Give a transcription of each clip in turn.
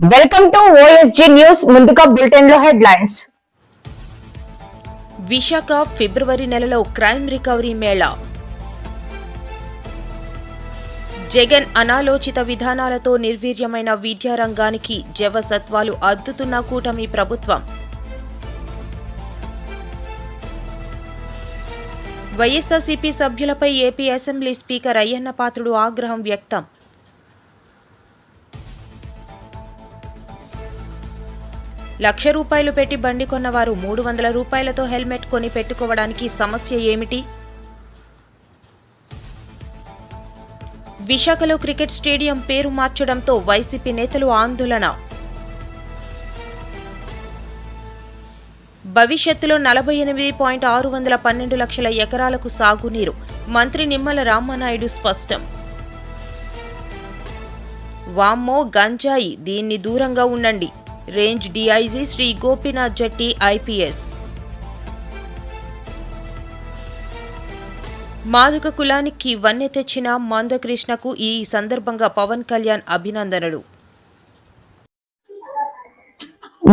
Welcome to OSG news ముందుగా బులెటిన్లో headlines Visakha ఫిబ్రవరి నెలలో క్రైమ్ రికవరీ మేళా. జగన్ అనాలోచిత విధానాలతో నిర్వీర్యమైన విద్యారంగానికి జవసత్వాలు అద్దుతున్న కూటమి ప్రభుత్వం. YSRCP సభ్యులపై AP assembly speaker Ayyanna Patrudu ఆగ్రహం వ్యక్తం. లక్ష రూపాయలు పెట్టి బండి కొన్నవారు మూడు వందల రూపాయలతో హెల్మెట్ కొని పెట్టుకోవడానికి సమస్య ఏమిటి? విశాఖలో క్రికెట్ స్టేడియం పేరు మార్చడంతో వైసీపీ నేతలు ఆందోళన. భవిష్యత్తులో నలభై ఎనిమిది పాయింట్ ఆరు వందల పన్నెండు లక్షల ఎకరాలకు సాగునీరు. మంత్రి నిమ్మల రామానాయుడు స్పష్టం. వామ్మో గంజాయి దీన్ని దూరంగా ఉండండి. Range DIG Shri Gopinath Jatti IPS. మాదక కులానికి వన్నె తెచ్చిన మందకృష్ణకు ఈ సందర్భంగా పవన్ కళ్యాణ్ అభినందనలు.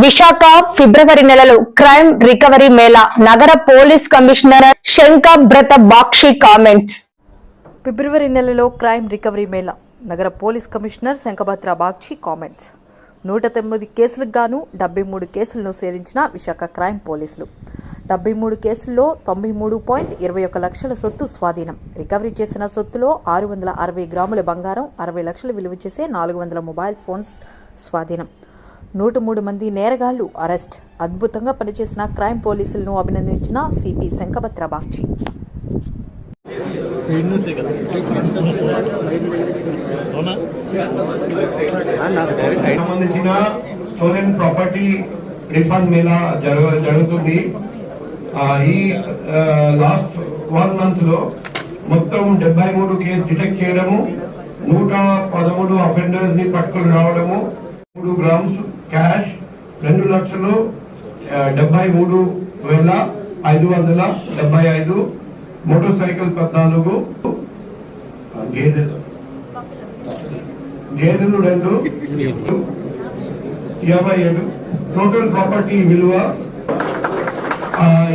విశాఖ ఫిబ్రవరి నెలలో క్రైమ్ రికవరీ మేళా నగర police commissioner Shankhabrata Bagchi comments. ఫిబ్రవరి నెలలో క్రైమ్ రికవరీ మేళా నగర police commissioner Shankhabrata Bagchi comments. నూట తొమ్మిది కేసులకు గాను డెబ్బై మూడు కేసులను సేధించిన విశాఖ క్రైమ్ పోలీసులు. డెబ్బై మూడు కేసుల్లో తొంభై మూడు పాయింట్ ఇరవై ఒక లక్షల సొత్తు స్వాధీనం. రికవరీ చేసిన సొత్తులో ఆరు వందల అరవై గ్రాముల బంగారం అరవై లక్షలు విలువ చేసే నాలుగు వందల మొబైల్ ఫోన్స్ స్వాధీనం. నూట మూడు మంది నేరగాళ్ళు అరెస్ట్. అద్భుతంగా పనిచేసిన క్రైమ్ పోలీసులను అభినందించిన సిపి శంఖభద్ర బాగ్చి. సంబంధించిన సోరెన్ ప్రాపర్టీ రిఫండ్ మేళా జరగ జరుగుతుంది. ఈ లాస్ట్ వన్ మంత్లో మొత్తం డెబ్బై మూడు కేసు డిటెక్ట్ చేయడము నూట పదమూడు అఫెండర్స్ని పట్టుకుని రావడము మూడు గ్రామ్స్ క్యాష్ రెండు లక్షలు డెబ్బై మూడు వేల ఐదు వందల డెబ్బై ఐదు మోటార్ సైకిల్ పద్నాలుగు గేదెలు. గేదెలు రెండు యాభై ఏడు. టోటల్ ప్రాపర్టీ విలువ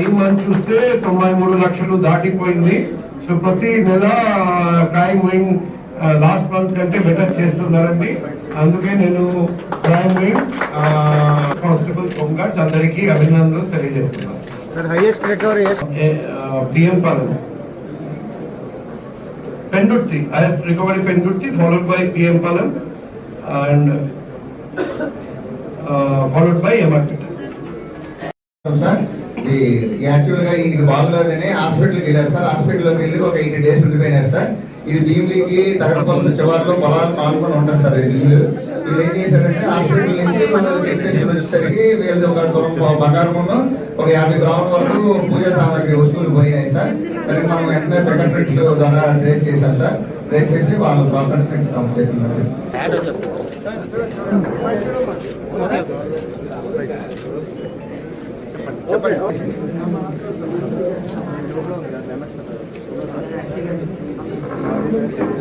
ఈ మంత్ చూస్తే తొంభై మూడు లక్షలు దాటిపోయింది. సో ప్రతి నెల క్రైమ్ వింగ్ లాస్ట్ మంత్ కంటే బెటర్ చేస్తున్నారండి. అందుకే నేను క్రైమ్ వింగ్ కానిస్టేబుల్ హోంగార్డ్స్ అందరికీ అభినందనలు తెలియజేస్తున్నాను. Sir, highest recovery is PM Palem Pendurthi highest recovery Pendurthi followed by PM Palem and followed by MRP sir ఇది యాక్చువల్గా ఈయనకి బాగోలేదని హాస్పిటల్కి వెళ్ళారు సార్ హాస్పిటల్లోకి వెళ్ళి ఒక ఎయిటీ డేస్ ఉండిపోయినారు సార్ ఇది భీమిలీకి తగడపల్లి చివరిలో పొలాలు పాల్గొని ఉంటారు సార్. వీళ్ళు. వీళ్ళు ఏం చేశారంటే హాస్పిటల్ నుంచి వాళ్ళు చెక్ చేసి వచ్చేసరికి వీళ్ళది ఒక తులం బంగారం ఒక యాభై గ్రాముల వరకు పూజా సామాగ్రి వస్తువులు పోయినాయి సార్. దానికి మనం వెంటనే ఫింగర్ ప్రింట్స్ ద్వారా ట్రేస్ చేశాం సార్. ట్రేస్ చేసి వాళ్ళు ప్రాపర్ ప్రింట్ కంప్లీట్ చెప్పండి.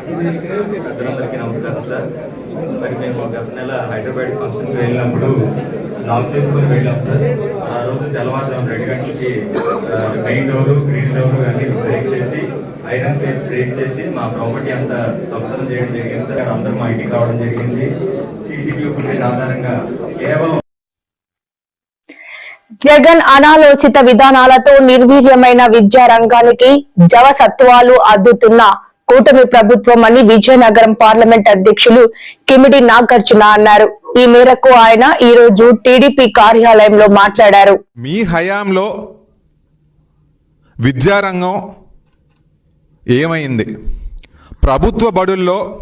అందరికీ నమస్కారం సార్ మరి మేము గత నెల హైదరాబాద్ ఫంక్షన్కి వెళ్ళినప్పుడు లాక్ చేసుకుని వెళ్ళాం సార్ ఆ రోజు తెల్లవారుజాము రెండు. గంటలకి మెయిన్ డోరు గ్రీన్ డోరు అన్ని బ్రేక్ చేసి ఐరన్ సేఫ్ బ్రేక్ చేసి మా ప్రాపర్టీ అంతా దొంగతనం చేయడం జరిగింది. సార్ అందరూ మా ఇంటికి రావడం జరిగింది. సీసీటీవీ ఫుటేజ్ ఆధారంగా కేవలం జగన్ అనాలోచిత విధానాలతో నిర్వీర్యమైన విద్యా రంగానికి జవసత్వాలు అద్దుతున్న కూటమి ప్రభుత్వం అని విజయనగరం పార్లమెంట్ అధ్యక్షులు కిమిడి నాగార్జున అన్నారు. ఈ మేరకు ఆయన ఈ రోజు టీడీపీ కార్యాలయంలో మాట్లాడారు. మీ హయాంలో విద్యారంగం ఏమైంది? ప్రభుత్వ బడుల్లో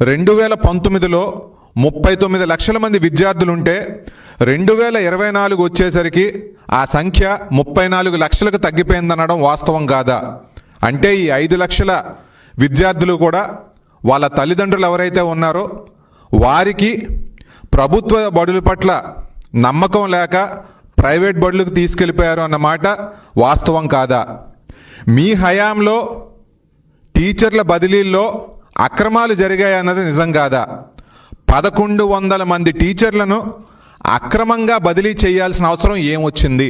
రెండు వేల పంతొమ్మిదిలో ముప్పై తొమ్మిది లక్షల మంది విద్యార్థులుంటే రెండు వేల ఇరవై నాలుగు వచ్చేసరికి ఆ సంఖ్య ముప్పై నాలుగు లక్షలకు తగ్గిపోయిందనడం వాస్తవం కాదా? అంటే ఈ ఐదు లక్షల విద్యార్థులు కూడా వాళ్ళ తల్లిదండ్రులు ఎవరైతే ఉన్నారో వారికి ప్రభుత్వ బడుల పట్ల నమ్మకం లేక ప్రైవేట్ బడులకు తీసుకెళ్ళిపోయారు అన్నమాట వాస్తవం కాదా? మీ హయాంలో టీచర్ల బదిలీల్లో అక్రమాలు జరిగాయి అన్నది నిజం కాదా? పదకొండు వందల మంది టీచర్లను అక్రమంగా బదిలీ చేయాల్సిన అవసరం ఏమొచ్చింది?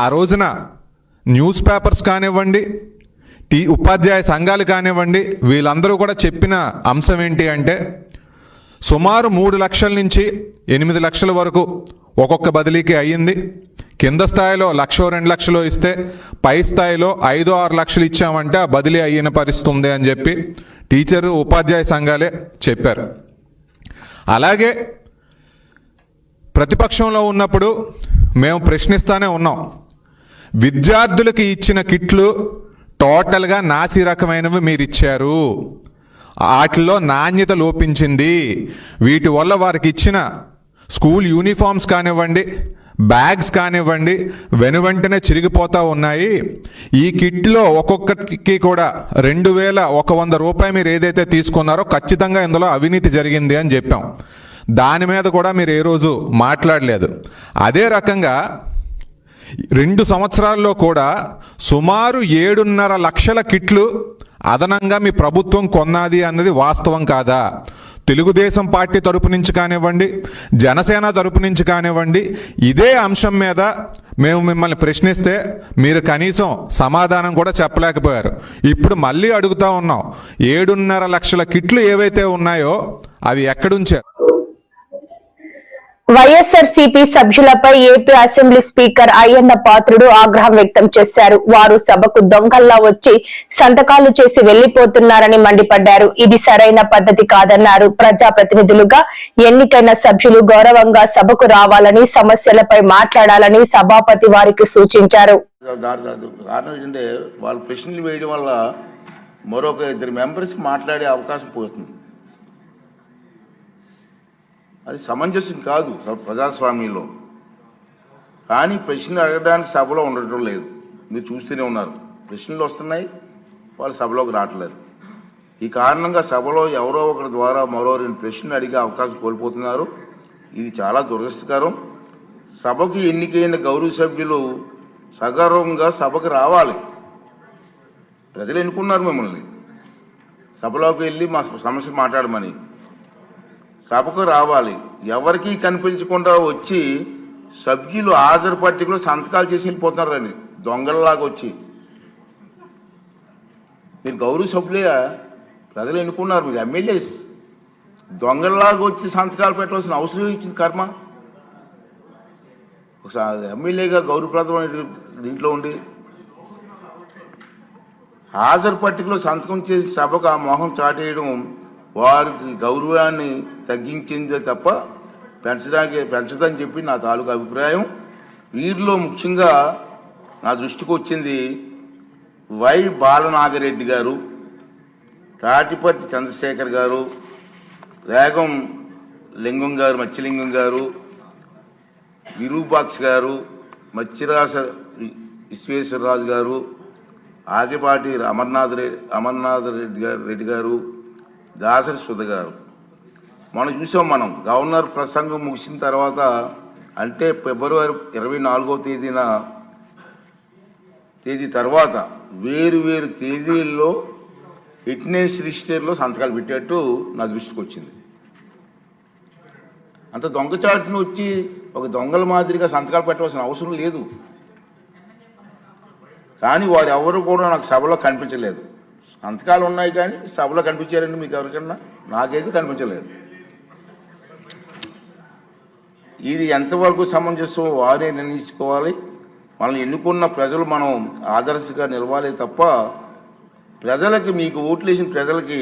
ఆ రోజున న్యూస్ పేపర్స్ కానివ్వండి టీ ఉపాధ్యాయ సంఘాలు కానివ్వండి వీళ్ళందరూ కూడా చెప్పిన అంశం ఏంటి అంటే సుమారు మూడు లక్షల నుంచి ఎనిమిది లక్షల వరకు ఒక్కొక్క బదిలీకి అయ్యింది. కింద స్థాయిలో లక్షో రెండు లక్షలు ఇస్తే పై స్థాయిలో ఐదు ఆరు లక్షలు ఇచ్చామంటే ఆ బదిలీ అయిన పరిస్థితి ఉంది అని చెప్పి టీచరు ఉపాధ్యాయ సంఘాలే చెప్పారు. అలాగే ప్రతిపక్షంలో ఉన్నప్పుడు మేము ప్రశ్నిస్తూనే ఉన్నాం. విద్యార్థులకి ఇచ్చిన కిట్లు టోటల్గా నాసి రకమైనవి మీరు ఇచ్చారు. వాటిలో నాణ్యత లోపించింది. వీటి వల్ల వారికి ఇచ్చిన స్కూల్ యూనిఫామ్స్ కానివ్వండి బ్యాగ్స్ కానివ్వండి వెను వెంటనే చిరిగిపోతూ ఉన్నాయి. ఈ కిట్లో ఒక్కొక్కరికి కూడా రెండు వేల ఒక వంద రూపాయలు మీరు ఏదైతే తీసుకున్నారో ఖచ్చితంగా ఇందులో అవినీతి జరిగింది అని చెప్పాం. దాని మీద కూడా మీరు ఏ రోజు మాట్లాడలేదు. అదే రకంగా రెండు సంవత్సరాల్లో కూడా సుమారు ఏడున్నర లక్షల కిట్లు అదనంగా మీ ప్రభుత్వం కొన్నది అన్నది వాస్తవం కాదా? తెలుగుదేశం పార్టీ తరపు నుంచి కానివ్వండి జనసేన తరపు నుంచి కానివ్వండి ఇదే అంశం మీద మేము మిమ్మల్ని ప్రశ్నిస్తే మీరు కనీసం సమాధానం కూడా చెప్పలేకపోయారు. ఇప్పుడు మళ్ళీ అడుగుతా ఉన్నాం ఏడున్నర లక్షల కిట్లు ఏవైతే ఉన్నాయో అవి ఎక్కడుంచారు? YSR CP సభ్యులపై AP assembly speaker Ayyanna Patrudu ఆగ్రహం వ్యక్తం చేశారు. వారు సభకు దొంగల్లా వచ్చి సంతకాలు చేసి వెళ్ళిపోతున్నారని మండిపడ్డారు. ఇది సరైన పద్ధతి కాదన్నారు. ప్రజాప్రతినిధులుగా ఎన్నికైన సభ్యులు గౌరవంగా సభకు రావాలని సమస్యలపై మాట్లాడాలని సభాపతి వారికి సూచించారు. మరొక ఇద్దరు మెంబర్స్ మాట్లాడే అవకాశం పోతుంది. అది సమంజసం కాదు ప్రజాస్వామ్యంలో. కానీ ప్రశ్నలు అడగడానికి సభలో ఉండటం లేదు. మీరు చూస్తూనే ఉన్నారు. ప్రశ్నలు వస్తున్నాయి వాళ్ళు సభలోకి రావట్లేదు. ఈ కారణంగా సభలో ఎవరో ఒకరి ద్వారా మరో రెండు ప్రశ్నలు అడిగే అవకాశం కోల్పోతున్నారు. ఇది చాలా దురదృష్టకరం. సభకు ఎన్నికైన గౌరవ సభ్యులు సగర్వంగా సభకు రావాలి. ప్రజలు ఎన్నుకున్నారు మిమ్మల్ని. సభలోకి వెళ్ళి మా సమస్య మాట్లాడమని. సభకు రావాలి. ఎవరికి కనిపించకుండా వచ్చి సభ్యులు హాజరు పట్టికలు సంతకాలు చేసి వెళ్ళిపోతున్నారు అని దొంగలలాగా వచ్చి. మీరు గౌరవ సభ్యులే ప్రజలు ఎన్నుకున్నారు మీరు ఎమ్మెల్యేస్. దొంగలలాగా వచ్చి సంతకాలు పెట్టవలసిన అవసరం ఇచ్చింది కర్మ? ఒకసారి ఎమ్మెల్యేగా గౌరవప్రదమైన దీంట్లో ఉండి హాజరు పట్టికలో సంతకం చేసి సభకు ఆ మొహం చాటేయడం వారికి గౌరవాన్ని తగ్గించిందే తప్ప పెంచడానికి పెంచదని చెప్పి నా తాలూకు అభిప్రాయం. వీరిలో ముఖ్యంగా నా దృష్టికి వచ్చింది వై బాలనాగరెడ్డి గారు తాటిపర్తి చంద్రశేఖర్ గారు రేగం లింగం గారు మత్స్యలింగం గారు విరూపాక్ష గారు మత్స్యరాస విశ్వేశ్వరరాజు గారు ఆగిపాటి అమర్నాథ్ రెడ్డి అమర్నాథ్ రెడ్డి గారు రెడ్డి గారు దాసరి సుధ గారు. మనం చూసాం మనం. గవర్నర్ ప్రసంగం ముగిసిన తర్వాత అంటే ఫిబ్రవరి ఇరవై నాలుగో తేదీన తేదీ తర్వాత వేరు వేరు తేదీల్లో ఫిట్నెస్ రిజిస్టర్లో సంతకాలు పెట్టేట్టు నా దృష్టికి వచ్చింది. అంత దొంగచాటును వచ్చి ఒక దొంగల మాదిరిగా సంతకాలు పెట్టవలసిన అవసరం లేదు. కానీ వారు ఎవరు కూడా నాకు సభలో కనిపించలేదు. సంతకాలు ఉన్నాయి కానీ సభలో కనిపించారండి మీకు ఎవరికన్నా? నాకైతే కనిపించలేదు. ఇది ఎంతవరకు సమంజసం వారే నిర్ణయించుకోవాలి. మనల్ని ఎన్నుకున్న ప్రజలు మనం ఆదర్శగా నిలవాలి తప్ప ప్రజలకి మీకు ఓట్లు వేసిన ప్రజలకి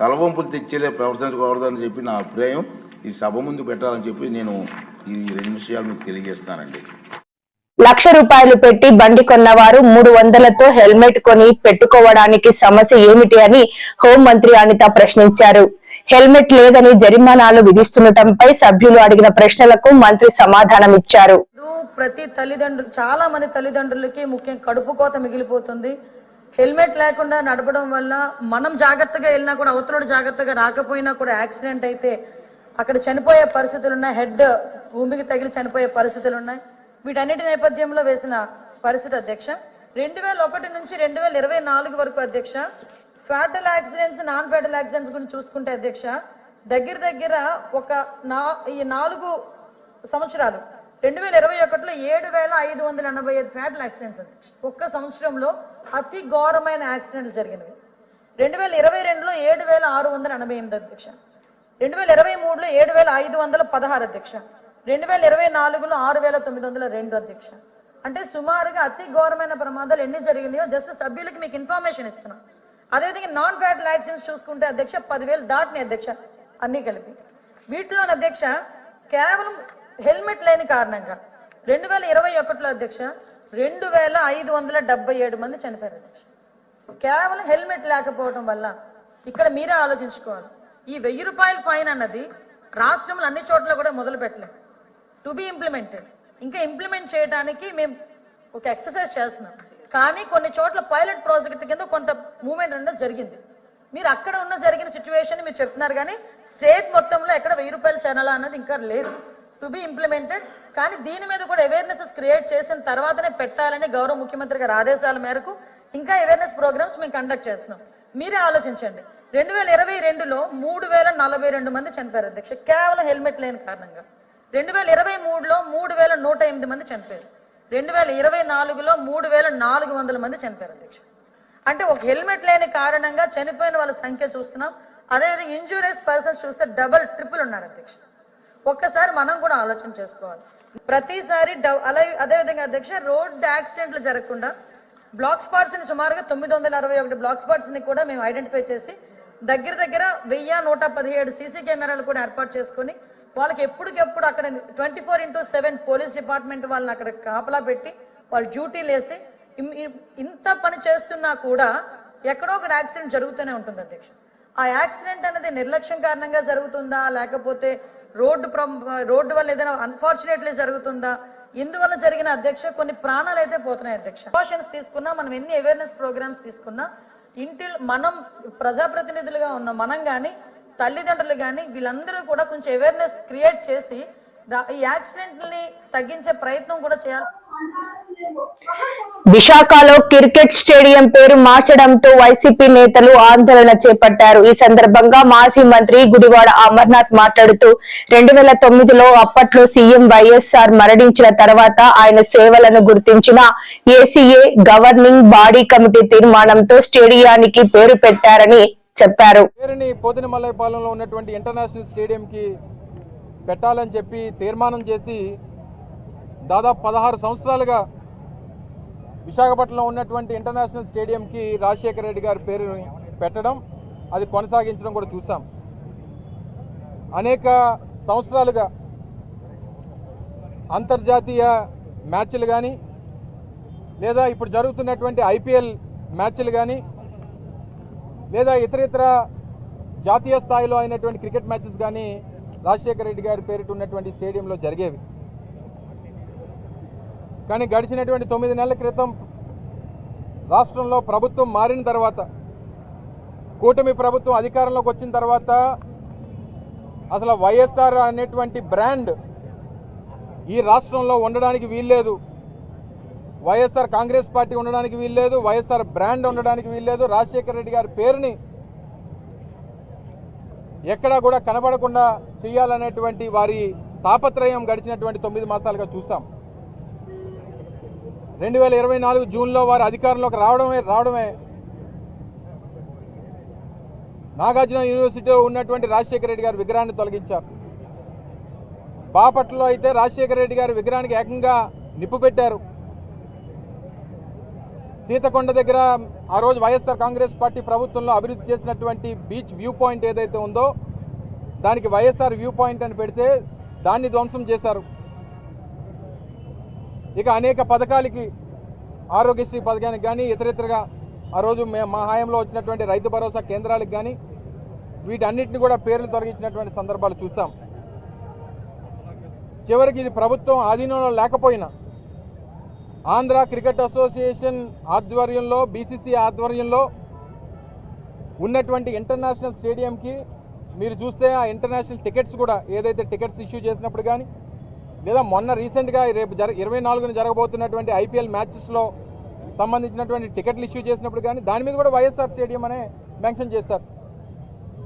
తలవంపులు తెచ్చేలే ప్రవర్తించకూడదని చెప్పి నా అభిప్రాయం. ఈ సభ ముందు పెట్టాలని చెప్పి నేను ఈ రెండు విషయాలు మీకు తెలియజేస్తానండి లక్ష రూపాయలు పెట్టి బండి కొన్నవారు మూడు వందలతో హెల్మెట్ కొని పెట్టుకోవడానికి సమస్య ఏమిటి అని హోంమంత్రి అనిత ప్రశ్నించారు. హెల్మెట్ లేదని జరిమానాలు విధిస్తుండటంపై సభ్యులు అడిగిన ప్రశ్నలకు మంత్రి సమాధానం ఇచ్చారు. ప్రతి తల్లిదండ్రులు చాలా మంది తల్లిదండ్రులకి ముఖ్యం కడుపు కోత మిగిలిపోతుంది. హెల్మెట్ లేకుండా నడపడం వల్ల మనం జాగ్రత్తగా వెళ్ళినా కూడా అవతలడు జాగ్రత్తగా రాకపోయినా కూడా యాక్సిడెంట్ అయితే అక్కడ చనిపోయే పరిస్థితులు ఉన్నాయి హెడ్ భూమికి తగిలి చనిపోయే పరిస్థితులు ఉన్నాయి వీటన్నిటి నేపథ్యంలో వేసిన పరిస్థితి అధ్యక్ష. రెండు వేల ఒకటి నుంచి రెండు వేల ఇరవై నాలుగు వరకు అధ్యక్ష fatal accidents non fatal accidents గురించి చూసుకుంటే అధ్యక్ష దగ్గర దగ్గర ఒక నా ఈ నాలుగు సంవత్సరాలు రెండు వేల ఇరవై ఒకటిలో ఏడు వేల ఐదు వందల ఎనభై ఐదు ఫ్యాటల్ యాక్సిడెంట్స్ అధ్యక్ష. ఒక్క సంవత్సరంలో అతి ఘోరమైన యాక్సిడెంట్లు జరిగినవి. రెండు వేల ఇరవై రెండులో ఏడు వేల ఆరు వందల ఎనభై ఎనిమిది అధ్యక్ష. రెండు వేల ఇరవై మూడులో ఏడు వేల ఐదు వందల పదహారు అధ్యక్ష. రెండు వేల ఇరవై నాలుగులో ఆరు వేల తొమ్మిది వందల రెండు అధ్యక్ష. అంటే సుమారుగా అతి ఘోరమైన ప్రమాదాలు ఎన్ని జరిగినాయో జస్ట్ సభ్యులకి మీకు ఇన్ఫర్మేషన్ ఇస్తున్నాం. అదేవిధంగా నాన్ ఫ్యాట్ యాక్సిడెంట్స్ చూసుకుంటే అధ్యక్ష పదివేలు దాటినాయి అధ్యక్ష అన్నీ కలిపి. వీటిలో అధ్యక్ష కేవలం హెల్మెట్ లేని కారణంగా రెండు వేల ఇరవై ఒకటిలో అధ్యక్ష రెండు వేల ఐదు వందల డెబ్బై ఏడు మంది చనిపోయారు అధ్యక్ష. కేవలం హెల్మెట్ లేకపోవడం వల్ల ఇక్కడ మీరే ఆలోచించుకోవాలి. ఈ వెయ్యి రూపాయల ఫైన్ అన్నది రాష్ట్రంలో అన్ని చోట్ల కూడా మొదలు పెట్టలేదు టు బి ఇంప్లిమెంటెడ్ ఇంకా ఇంప్లిమెంట్ చేయడానికి మేము ఒక ఎక్సర్సైజ్ చేస్తున్నాం. కానీ కొన్ని చోట్ల పైలట్ ప్రాజెక్ట్ కింద కొంత మూవ్మెంట్ అనేది జరిగింది. మీరు అక్కడ ఉన్న జరిగిన సిచ్యువేషన్ మీరు చెప్తున్నారు కానీ స్టేట్ మొత్తంలో ఎక్కడ వెయ్యి రూపాయల ఛానల్ అన్నది ఇంకా లేదు. టు బి ఇంప్లిమెంటెడ్ కానీ దీని మీద కూడా అవేర్నెస్ క్రియేట్ చేసిన తర్వాతనే పెట్టాలని గౌరవ ముఖ్యమంత్రి గారి ఆదేశాల మేరకు ఇంకా అవేర్నెస్ ప్రోగ్రామ్స్ మేము కండక్ట్ చేస్తున్నాం. మీరే ఆలోచించండి. రెండు వేల ఇరవై రెండులో మూడు వేల నలభై రెండు మంది చనిపోయారు అధ్యక్ష. కేవలం హెల్మెట్ లేని కారణంగా. రెండు వేల ఇరవై మూడులో మూడు వేల నూట ఎనిమిది మంది చనిపోయారు. రెండు వేల ఇరవై నాలుగులో మూడు వేల నాలుగు వందల మంది చనిపోయారు అధ్యక్ష. అంటే ఒక హెల్మెట్ లేని కారణంగా చనిపోయిన వాళ్ళ సంఖ్య చూస్తున్నాం. అదేవిధంగా ఇంజూరియస్ పర్సన్స్ చూస్తే డబల్ ట్రిపుల్ ఉన్నారు అధ్యక్ష. ఒక్కసారి మనం కూడా ఆలోచన చేసుకోవాలి. ప్రతిసారి డవ్- అలాగే అదేవిధంగా అధ్యక్ష రోడ్ యాక్సిడెంట్లు జరగకుండా బ్లాక్ స్పాట్స్ని సుమారుగా తొమ్మిది వందల అరవై ఒకటి బ్లాక్ స్పాట్స్ని కూడా మేము ఐడెంటిఫై చేసి దగ్గర దగ్గర వెయ్యి నూట పదిహేడు సీసీ కెమెరాలు కూడా ఏర్పాటు చేసుకొని వాళ్ళకి ఎప్పటికెప్పుడు అక్కడ twenty four into seven police department వాళ్ళని అక్కడ కాపలా పెట్టి వాళ్ళు డ్యూటీలు వేసి ఇంత పని చేస్తున్నా కూడా ఎక్కడో ఒక యాక్సిడెంట్ జరుగుతూనే ఉంటుంది అధ్యక్ష. ఆ యాక్సిడెంట్ అనేది నిర్లక్ష్యం కారణంగా జరుగుతుందా? లేకపోతే రోడ్డు రోడ్డు వల్ల ఏదైనా అన్ఫార్చునేట్లీ జరుగుతుందా? ఇందువల్ల జరిగిన అధ్యక్ష కొన్ని ప్రాణాలు అయితే పోతున్నాయి అధ్యక్ష. ప్రికాషన్స్ తీసుకున్నా మనం ఎన్ని అవేర్నెస్ ప్రోగ్రామ్స్ తీసుకున్నా ఇంటి మనం ప్రజాప్రతినిధులుగా ఉన్న మనం కానీ తల్లిదండ్రులు కానీ వీళ్ళందరూ కూడా కొంచెం అవేర్నెస్ క్రియేట్ చేసి ఈ యాక్సిడెంట్ని తగ్గించే ప్రయత్నం కూడా చేయాలి. విశాఖలో క్రికెట్ స్టేడియం పేరు మార్చడంతో వైసీపీ నేతలు ఆందోళన చేపట్టారు. ఈ సందర్భంగా మాజీ మంత్రి గుడివాడ అమర్నాథ్ మాట్లాడుతూ రెండు వేల తొమ్మిదిలో అప్పట్లో సీఎం వైఎస్ఆర్ మరణించిన తర్వాత ఆయన సేవలను గుర్తించిన ఏసీఏ గవర్నింగ్ బాడీ కమిటీ తీర్మానంతో స్టేడియానికి పేరు పెట్టారని చెప్పారు. పేరుని పోతినమల్లైపాలెంలో ఉన్నటువంటి ఇంటర్నేషనల్ స్టేడియంకి పెట్టాలని చెప్పి తీర్మానం చేసి దాదాపు పదహారు సంవత్సరాలుగా విశాఖపట్నంలో ఉన్నటువంటి ఇంటర్నేషనల్ స్టేడియంకి రాజశేఖర రెడ్డి గారి పేరు పెట్టడం అది కొనసాగించడం కూడా చూసాం అనేక సంవత్సరాలుగా అంతర్జాతీయ మ్యాచ్లు కానీ లేదా ఇప్పుడు జరుగుతున్నటువంటి ఐపీఎల్ మ్యాచ్లు కానీ లేదా ఇతర ఇతర జాతీయ స్థాయిలో అయినటువంటి క్రికెట్ మ్యాచెస్ కానీ రాజశేఖర రెడ్డి గారి పేరిట ఉన్నటువంటి స్టేడియంలో జరిగేవి. కానీ గడిచినటువంటి తొమ్మిది నెలల క్రితం రాష్ట్రంలో ప్రభుత్వం మారిన తర్వాత కూటమి ప్రభుత్వం అధికారంలోకి వచ్చిన తర్వాత అసలు వైఎస్ఆర్ అనేటువంటి బ్రాండ్ ఈ రాష్ట్రంలో ఉండడానికి వీల్లేదు. వైఎస్ఆర్ కాంగ్రెస్ పార్టీ ఉండడానికి వీల్లేదు వైఎస్ఆర్ బ్రాండ్ ఉండడానికి వీల్లేదు. రాజశేఖర రెడ్డి గారి పేరుని ఎక్కడా కూడా కనబడకుండా చేయాలనేటువంటి వారి తాపత్రయం గడిచినటువంటి తొమ్మిది మాసాలుగా చూసాం రెండు వేల ఇరవై నాలుగు జూన్లో వారు అధికారంలోకి రావడమే రావడమే. నాగార్జున యూనివర్సిటీలో ఉన్నటువంటి రాజశేఖర రెడ్డి గారి విగ్రహాన్ని తొలగించారు. బాపట్లలో అయితే రాజశేఖర రెడ్డి గారి విగ్రహానికి ఏకంగా నిప్పు పెట్టారు. సీతకొండ దగ్గర ఆ రోజు వైఎస్ఆర్ కాంగ్రెస్ పార్టీ ప్రభుత్వంలో అభివృద్ధి చేసినటువంటి బీచ్ వ్యూ పాయింట్ ఏదైతే ఉందో దానికి వైఎస్ఆర్ వ్యూ పాయింట్ అని పెడితే దాన్ని ధ్వంసం చేశారు. ఇక అనేక పథకాలకి ఆరోగ్యశ్రీ పథకానికి కానీ ఇతరితరగా ఆ రోజు మే మా హాయంలో వచ్చినటువంటి రైతు భరోసా కేంద్రాలకు కానీ వీటన్నిటిని కూడా పేర్లు తొలగించినటువంటి సందర్భాలు చూసాం చివరికి ఇది ప్రభుత్వం ఆధీనంలో లేకపోయినా ఆంధ్ర క్రికెట్ అసోసియేషన్ ఆధ్వర్యంలో బీసీసీ ఆధ్వర్యంలో ఉన్నటువంటి ఇంటర్నేషనల్ స్టేడియంకి మీరు చూస్తే ఆ ఇంటర్నేషనల్ టికెట్స్ కూడా ఏదైతే టికెట్స్ ఇష్యూ చేసినప్పుడు కానీ లేదా మొన్న రీసెంట్గా రేపు జర ఇరవై నాలుగున జరగబోతున్నటువంటి ఐపీఎల్ మ్యాచెస్లో సంబంధించినటువంటి టికెట్లు ఇష్యూ చేసినప్పుడు కానీ దాని మీద కూడా వైఎస్ఆర్ స్టేడియం అనే మెన్షన్ చేశారు.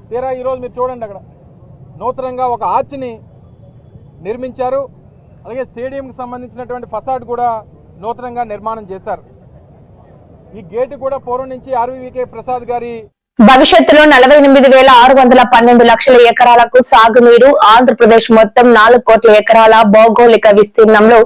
తీరా ఈరోజు మీరు చూడండి అక్కడ. నూతనంగా ఒక ఆర్చ్ని నిర్మించారు. అలాగే స్టేడియంకి సంబంధించినటువంటి ఫసాడ్ కూడా నూతనంగా నిర్మాణం చేశారు. ఈ గేటు కూడా పూర్వం నుంచి ఆర్వీవీకే ప్రసాద్ గారి భవిష్యత్తులో నలభై ఎనిమిది వేల ఆరు వందల పన్నెండు లక్షల ఎకరాలకు సాగునీరు. ఆంధ్రప్రదేశ్ మొత్తం నాలుగు కోట్ల ఎకరాల భౌగోళిక విస్తీర్ణంలో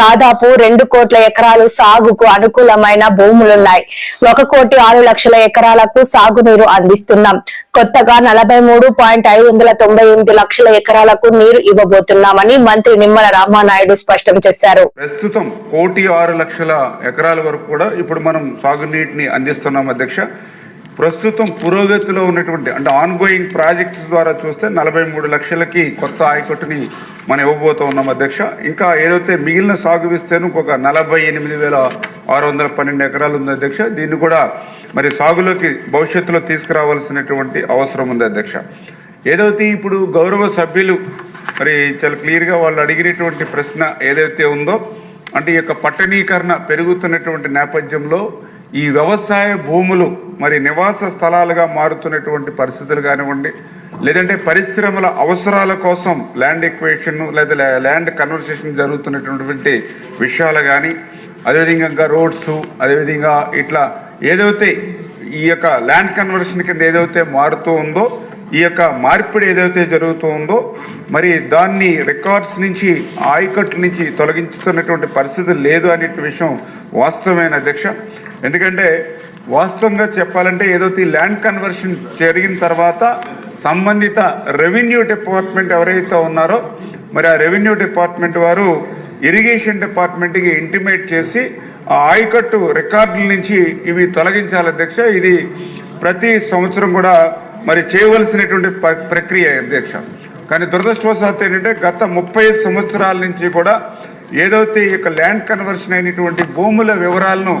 దాదాపు రెండు కోట్ల ఎకరాలు సాగుకు అనుకూలమైన భూములున్నాయి. ఒక కోటి ఆరు లక్షల ఎకరాలకు సాగునీరు అందిస్తున్నాం. కొత్తగా నలభై మూడు పాయింట్ ఐదు వందల తొంభై ఎనిమిది లక్షల ఎకరాలకు నీరు ఇవ్వబోతున్నామని మంత్రి నిమ్మల రామానాయుడు స్పష్టం చేశారు. ప్రస్తుతం కోటి ఆరు లక్షల ఎకరాల వరకు కూడా ఇప్పుడు మనం సాగునీటిని అందిస్తున్నాం అధ్యక్ష. ప్రస్తుతం పురోగతిలో ఉన్నటువంటి అంటే ఆన్గోయింగ్ ప్రాజెక్ట్స్ ద్వారా చూస్తే నలభై మూడు లక్షలకి కొత్త ఆయకట్టుని మనం ఇవ్వబోతూ ఉన్నాం అధ్యక్ష. ఇంకా ఏదైతే మిగిలిన సాగు విస్తీర్ణం ఒక నలభై ఎనిమిది వేల ఆరు వందల పన్నెండు ఎకరాలు ఉంది అధ్యక్ష. దీన్ని కూడా మరి సాగులోకి భవిష్యత్తులో తీసుకురావాల్సినటువంటి అవసరం ఉంది అధ్యక్ష. ఏదైతే ఇప్పుడు గౌరవ సభ్యులు మరి చాలా క్లియర్గా వాళ్ళు అడిగినటువంటి ప్రశ్న ఏదైతే ఉందో అంటే ఈ యొక్క పట్టణీకరణ పెరుగుతున్నటువంటి నేపథ్యంలో ఈ వ్యవసాయ భూములు మరి నివాస స్థలాలుగా మారుతున్నటువంటి పరిస్థితులు కానివ్వండి లేదంటే పరిశ్రమల అవసరాల కోసం ల్యాండ్ ఎక్వేషన్ లేదా ల్యాండ్ కన్వర్సేషన్ జరుగుతున్నటువంటి విషయాలు కానీ అదేవిధంగా ఇంకా రోడ్స్ అదేవిధంగా ఇట్లా ఏదైతే ఈ యొక్క ల్యాండ్ కన్వర్షన్ కింద ఏదైతే మారుతూ ఉందో ఈ యొక్క మార్పిడి ఏదైతే జరుగుతూ ఉందో మరి దాన్ని రికార్డ్స్ నుంచి ఆయకట్ల నుంచి తొలగించుతున్నటువంటి పరిస్థితి లేదు అనే విషయం వాస్తవమైన అధ్యక్ష. ఎందుకంటే వాస్తవంగా చెప్పాలంటే ఏదైతే ల్యాండ్ కన్వర్షన్ జరిగిన తర్వాత సంబంధిత రెవెన్యూ డిపార్ట్మెంట్ ఎవరైతే ఉన్నారో మరి ఆ రెవెన్యూ డిపార్ట్మెంట్ వారు ఇరిగేషన్ డిపార్ట్మెంట్కి ఇంటిమేట్ చేసి ఆ ఆయకట్టు రికార్డుల నుంచి ఇవి తొలగించాలి అధ్యక్ష. ఇది ప్రతి సంవత్సరం కూడా మరి చేయవలసినటువంటి ప్రక్రియ అధ్యక్ష. కానీ దురదృష్టవశాత్తు ఏంటంటే గత ముప్పై సంవత్సరాల నుంచి కూడా ఏదైతే ఈ యొక్క ల్యాండ్ కన్వర్షన్ అయినటువంటి భూముల వివరాలను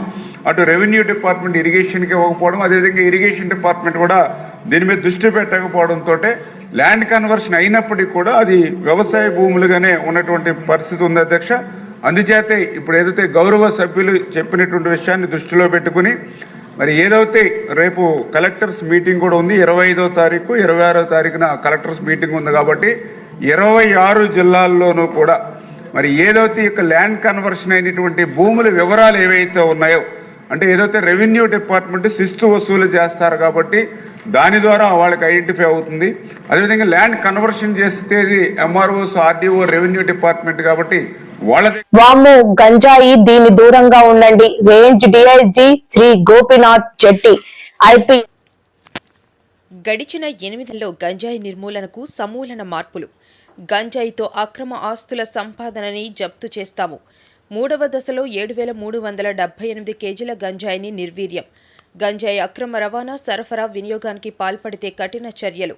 అటు రెవెన్యూ డిపార్ట్మెంట్ ఇరిగేషన్కి ఇవ్వకపోవడం అదేవిధంగా ఇరిగేషన్ డిపార్ట్మెంట్ కూడా దీని మీద దృష్టి పెట్టకపోవడంతో ల్యాండ్ కన్వర్షన్ అయినప్పటికీ కూడా అది వ్యవసాయ భూములుగానే ఉన్నటువంటి పరిస్థితి ఉంది అధ్యక్ష. అందుచేతే ఇప్పుడు ఏదైతే గౌరవ సభ్యులు చెప్పినటువంటి విషయాన్ని దృష్టిలో పెట్టుకుని మరి ఏదైతే రేపు కలెక్టర్స్ మీటింగ్ కూడా ఉంది ఇరవై ఐదో తారీఖు ఇరవై ఆరో తారీఖున కలెక్టర్స్ మీటింగ్ ఉంది కాబట్టి ఇరవై ఆరు జిల్లాల్లోనూ కూడా మరి ఏదైతే ఈ యొక్క ల్యాండ్ కన్వర్షన్ అయినటువంటి భూముల వివరాలు ఏవైతే ఉన్నాయో అంటే ఏదైతే రెవెన్యూ డిపార్ట్మెంట్ శిస్తు వసూలు చేస్తారు కాబట్టి దాని ద్వారా వాళ్ళకి ఐడెంటిఫై అవుతుంది. అదేవిధంగా ల్యాండ్ కన్వర్షన్ చేసేది ఎంఆర్ఓస్ ఆర్డీఓ రెవెన్యూ డిపార్ట్మెంట్ కాబట్టి వాము గంజాయి దీని దూరంగా ఉండండి. Range DIG Shri Gopinath Jetti IP. గడిచిన ఎనిమిదిలో గంజాయి నిర్మూలనకు సమూలన మార్పులు. గంజాయితో అక్రమ ఆస్తుల సంపాదనని జప్తు చేస్తాము. మూడవ దశలో ఏడు వేల మూడు వందల డెబ్బై ఎనిమిది కేజీల గంజాయిని నిర్వీర్యం. గంజాయి అక్రమ రవాణా సరఫరా వినియోగానికి పాల్పడితే కఠిన చర్యలు.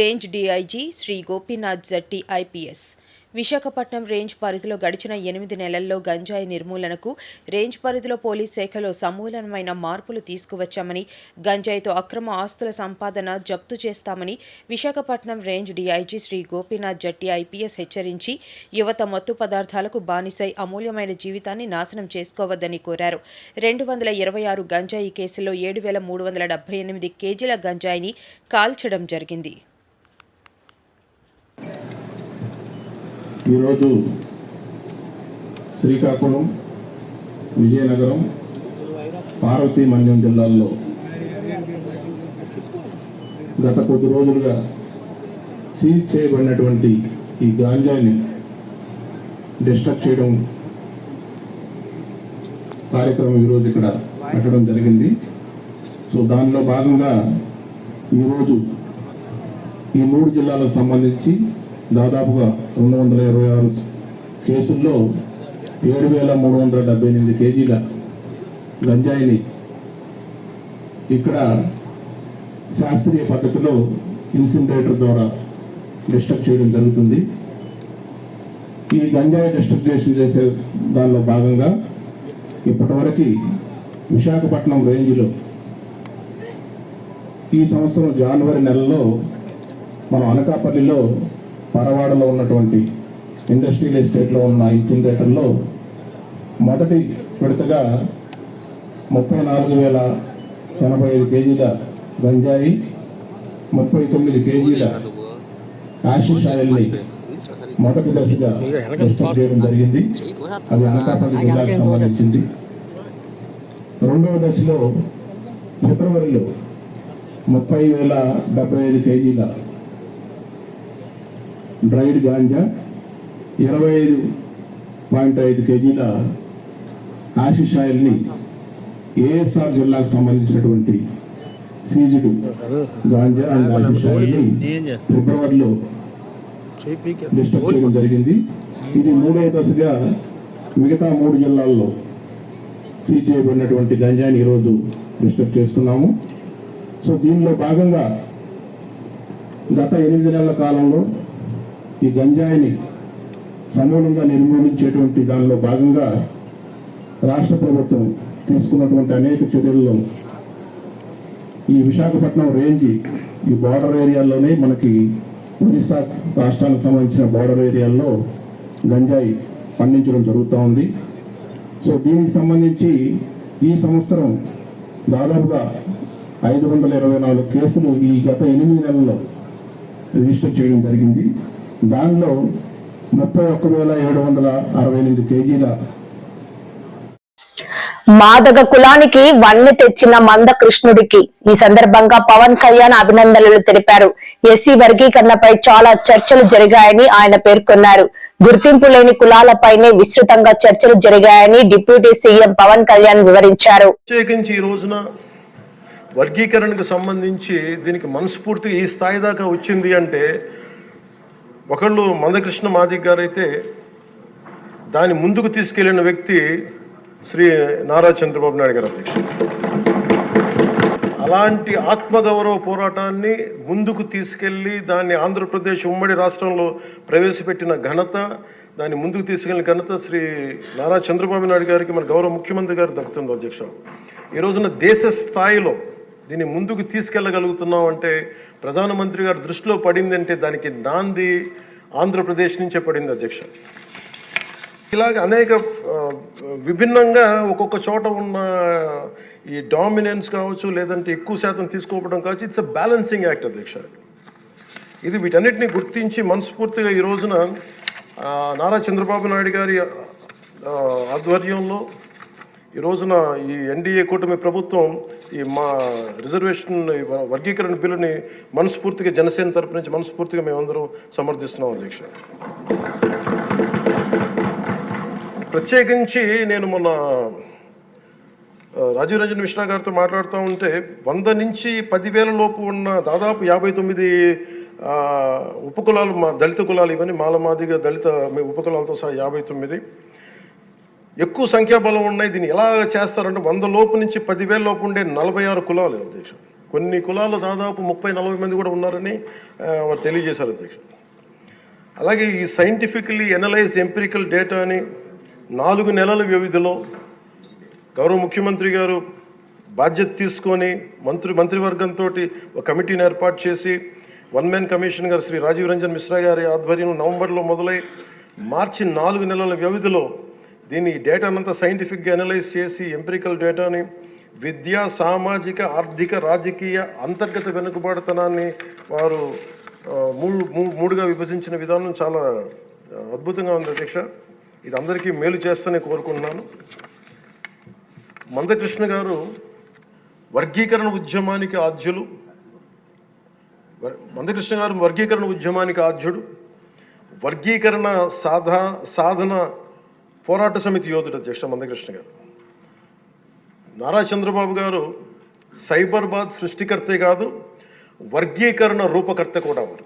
Range DIG Shri Gopinath Jatti IPS. Visakhapatnam range పరిధిలో గడిచిన ఎనిమిది నెలల్లో గంజాయి నిర్మూలనకు రేంజ్ పరిధిలో పోలీస్ శాఖలో సమూలమైన మార్పులు తీసుకువచ్చామని గంజాయితో అక్రమ ఆస్తుల సంపాదన జప్తు చేస్తామని Visakhapatnam range DIG Shri Gopinath Jatti IPS హెచ్చరించి యువత మత్తు పదార్థాలకు బానిసై అమూల్యమైన జీవితాన్ని నాశనం చేసుకోవద్దని కోరారు. రెండు వందల ఇరవై ఆరు గంజాయి కేసుల్లో ఏడు వేల మూడు వందల డెబ్బై ఎనిమిది కేజీల గంజాయిని కాల్చడం జరిగింది. ఈరోజు శ్రీకాకుళం విజయనగరం పార్వతీ మన్యం జిల్లాల్లో గత కొద్ది రోజులుగా సీజ్ చేయబడినటువంటి ఈ గాంజాని డిస్ట్రక్ట్ చేయడం కార్యక్రమం ఈరోజు ఇక్కడ పెట్టడం జరిగింది. సో దానిలో భాగంగా ఈరోజు ఈ మూడు జిల్లాలకు సంబంధించి దాదాపుగా రెండు వందల ఇరవై ఆరు కేసుల్లో ఏడు వేల మూడు వందల డెబ్బై ఎనిమిది కేజీల గంజాయిని ఇక్కడ శాస్త్రీయ పద్ధతిలో ఇన్సినరేటర్ ద్వారా డిస్ట్రక్ట్ చేయడం జరుగుతుంది. ఈ గంజాయి డిస్ట్రిబ్యూషన్ చేసే దానిలో భాగంగా ఇప్పటివరకు విశాఖపట్నం రేంజ్లో ఈ సంవత్సరం జనవరి నెలలో మనం అనకాపల్లిలో పరవాడలో ఉన్నటువంటి ఇండస్ట్రియల్ ఎస్టేట్లో ఉన్న ఇన్సినరేటర్లో మొదటి విడతగా ముప్పై నాలుగు వేల ఎనభై ఐదు కేజీల గంజాయి ముప్పై తొమ్మిది కేజీల ఆశిష్ ఆయిల్ని మొదటి దశగా డిస్టర్బ్ చేయడం జరిగింది. అది అనకాపల్లి జిల్లాకు సంబంధించింది. రెండవ దశలో ఫిబ్రవరిలో ముప్పై వేల డెబ్బై ఐదు కేజీల డ్రైడ్ గాంజా ఇరవై ఐదు పాయింట్ ఐదు కేజీల ఆశిష్ ఆయిల్ని ఏఎస్ఆర్ జిల్లాకు సంబంధించినటువంటి సీజుడు గాంజా అండ్ ఆశిష్ ఆయిల్ని ఫిబ్రవరిలో డిస్టర్బ్ చేయడం జరిగింది. ఇది మూడవ దశగా మిగతా మూడు జిల్లాల్లో సీజ్ చేయబడినటువంటి గంజాని ఈరోజు డిస్టర్బ్ చేస్తున్నాము. సో దీనిలో భాగంగా గత ఎనిమిది నెలల కాలంలో ఈ గంజాయిని సమూలంగా నిర్మూలించేటువంటి దానిలో భాగంగా రాష్ట్ర ప్రభుత్వం తీసుకున్నటువంటి అనేక చర్యల్లో ఈ విశాఖపట్నం రేంజ్ ఈ బార్డర్ ఏరియాల్లోనే మనకి ఒరిస్సా రాష్ట్రానికి సంబంధించిన బార్డర్ ఏరియాల్లో గంజాయి పండించడం జరుగుతూ ఉంది. సో దీనికి సంబంధించి ఈ సంవత్సరం దాదాపుగా ఐదు వందల ఇరవై నాలుగు కేసులు ఈ గత ఎనిమిది నెలల్లో రిజిస్టర్ చేయడం జరిగింది. దానిలో ముప్పై ఒక్క వేల ఏడు వందల అరవై ఎనిమిది కేజీల మాదగ కులానికి వన్నె తెచ్చిన మంద కృష్ణుడికి ఈ సందర్భంగా పవన్ కళ్యాణ్ అభినందనలు తెలిపారు. ఎస్సీ వర్గీకరణపై చాలా చర్చలు జరిగాయని ఆయన పేర్కొన్నారు. గుర్తింపు లేని కులాలపైనే విస్తృతంగా చర్చలు జరిగాయని డిప్యూటీ సీఎం పవన్ కళ్యాణ్ వివరించారు. ప్రత్యేకించి ఈ రోజున వర్గీకరణకు సంబంధించి దీనికి మనస్ఫూర్తిగా ఈ స్థాయి దాకా వచ్చింది అంటే ఒకళ్ళు మందకృష్ణ మాదిక్ గారు అయితే దాన్ని ముందుకు తీసుకెళ్ళిన వ్యక్తి శ్రీ నారా చంద్రబాబు నాయుడు గారు అధ్యక్షుడు. అలాంటి ఆత్మగౌరవ పోరాటాన్ని ముందుకు తీసుకెళ్ళి దాన్ని ఆంధ్రప్రదేశ్ ఉమ్మడి రాష్ట్రంలో ప్రవేశపెట్టిన ఘనత దాన్ని ముందుకు తీసుకెళ్ళిన ఘనత శ్రీ నారా చంద్రబాబు నాయుడు గారికి మన గౌరవ ముఖ్యమంత్రి గారు దక్కుతుంది అధ్యక్ష. ఈ రోజున దేశ స్థాయిలో దీన్ని ముందుకు తీసుకెళ్ళగలుగుతున్నాం అంటే ప్రధానమంత్రి గారి దృష్టిలో పడిందంటే దానికి నాంది ఆంధ్రప్రదేశ్ నుంచే పడింది అధ్యక్ష. ఇలాగ అనేక విభిన్నంగా ఒక్కొక్క చోట ఉన్న ఈ డామినెన్స్ కావచ్చు లేదంటే ఎక్కువ శాతం తీసుకోవడం కావచ్చు ఇట్స్ అ బ్యాలెన్సింగ్ యాక్ట్ అధ్యక్ష. ఇది వీటన్నిటిని గుర్తించి మనస్ఫూర్తిగా ఈ రోజున నారా చంద్రబాబు నాయుడు గారి ఆధ్వర్యంలో ఈ రోజున ఈ ఎన్డీఏ కూటమి ప్రభుత్వం ఈ మా రిజర్వేషన్ వ- వర్గీకరణ బిల్లుని మనస్ఫూర్తిగా జనసేన తరపు నుంచి మనస్ఫూర్తిగా మేమందరం సమర్థిస్తున్నాం అధ్యక్ష. ప్రత్యేకించి నేను మొన్న రాజీవ్ రంజన్ మిశ్రా గారితో మాట్లాడుతూ ఉంటే వంద నుంచి పదివేల లోపు ఉన్న దాదాపు యాభై తొమ్మిది ఉపకులాలు మా దళిత కులాలు ఇవన్నీ మాలమాదిగా దళిత ఉపకులాలతో సహా యాభై తొమ్మిది. ఎక్కువ సంఖ్యాబలం ఉన్నాయి దీన్ని ఎలా చేస్తారంటే వంద లోపు నుంచి పదివేల లోపు ఉండే నలభై ఆరు కులాలు అధ్యక్షుడు. కొన్ని కులాలు దాదాపు ముప్పై నలభై మంది కూడా ఉన్నారని వారు తెలియజేశారు అధ్యక్షుడు. అలాగే ఈ సైంటిఫికలీ ఎనలైజ్డ్ ఎంపిరికల్ డేటాని నాలుగు నెలల వ్యవధిలో గౌరవ ముఖ్యమంత్రి గారు బాధ్యత తీసుకొని మంత్రి మంత్రివర్గంతో ఒక కమిటీని ఏర్పాటు చేసి వన్ మ్యాన్ కమిషన్ గారు శ్రీ రాజీవ్ రంజన్ మిశ్రా గారి ఆధ్వర్యంలో నవంబర్లో మొదలై మార్చి నాలుగు నెలల వ్యవధిలో దీన్ని డేటానంతా సైంటిఫిక్గా అనలైజ్ చేసి ఎంపిరికల్ డేటాని విద్య సామాజిక ఆర్థిక రాజకీయ అంతర్గత వెనుకబాటుతనాన్ని వారు మూడు మూడుగా విభజించిన విధానం చాలా అద్భుతంగా ఉంది అధ్యక్ష. ఇది అందరికీ మేలు చేస్తూనే కోరుకుంటున్నాను. మందకృష్ణ గారు వర్గీకరణ ఉద్యమానికి ఆద్యులు. వర్- మందకృష్ణ గారు వర్గీకరణ ఉద్యమానికి ఆద్యుడు. వర్గీకరణ సాధా సాధన పోరాట సమితి యోధుడు అధ్యక్షుడు మందకృష్ణ గారు. నారా చంద్రబాబు గారు సైబర్బాద్ సృష్టికర్తే కాదు వర్గీకరణ రూపకర్త కూడా వారు.